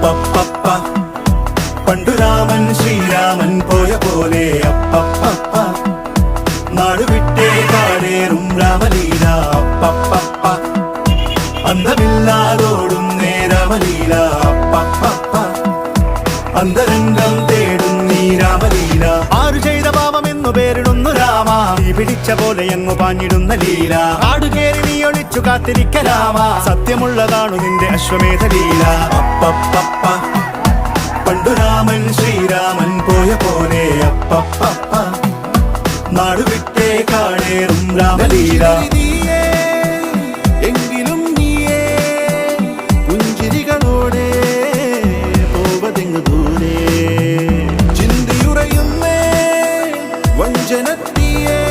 അപ്പപ്പപ്പ. പണ്ടു രാമൻ ശ്രീരാമൻ പോയ പോലെ അപ്പപ്പ നാടുവിട്ടേ കാടേറും രാമലീല അപ്പപ്പ അന്തമില്ലാതോടും നേരാമലീല അപ്പപ്പ അന്തരംഗം തേടും നീ രാമലീല. ആരു ചെയ്ത പാപമെന്നു പേരിടുന്നു പിടിച്ച പോലെ എങ്ങു പാഞ്ഞിടുന്ന ലീല. ആടുകേറി നീ ഒളിച്ചു കാത്തിരിക്ക സത്യമുള്ളതാണു നിന്റെ അശ്വമേധ ലീല. അപ്പപ്പപ്പ. പണ്ടു രാമൻ ശ്രീരാമൻ പോയ പോലെ നാടുവിട്ടേ കാണേറും രാമലീല. എങ്കിലും നീയേ yeah.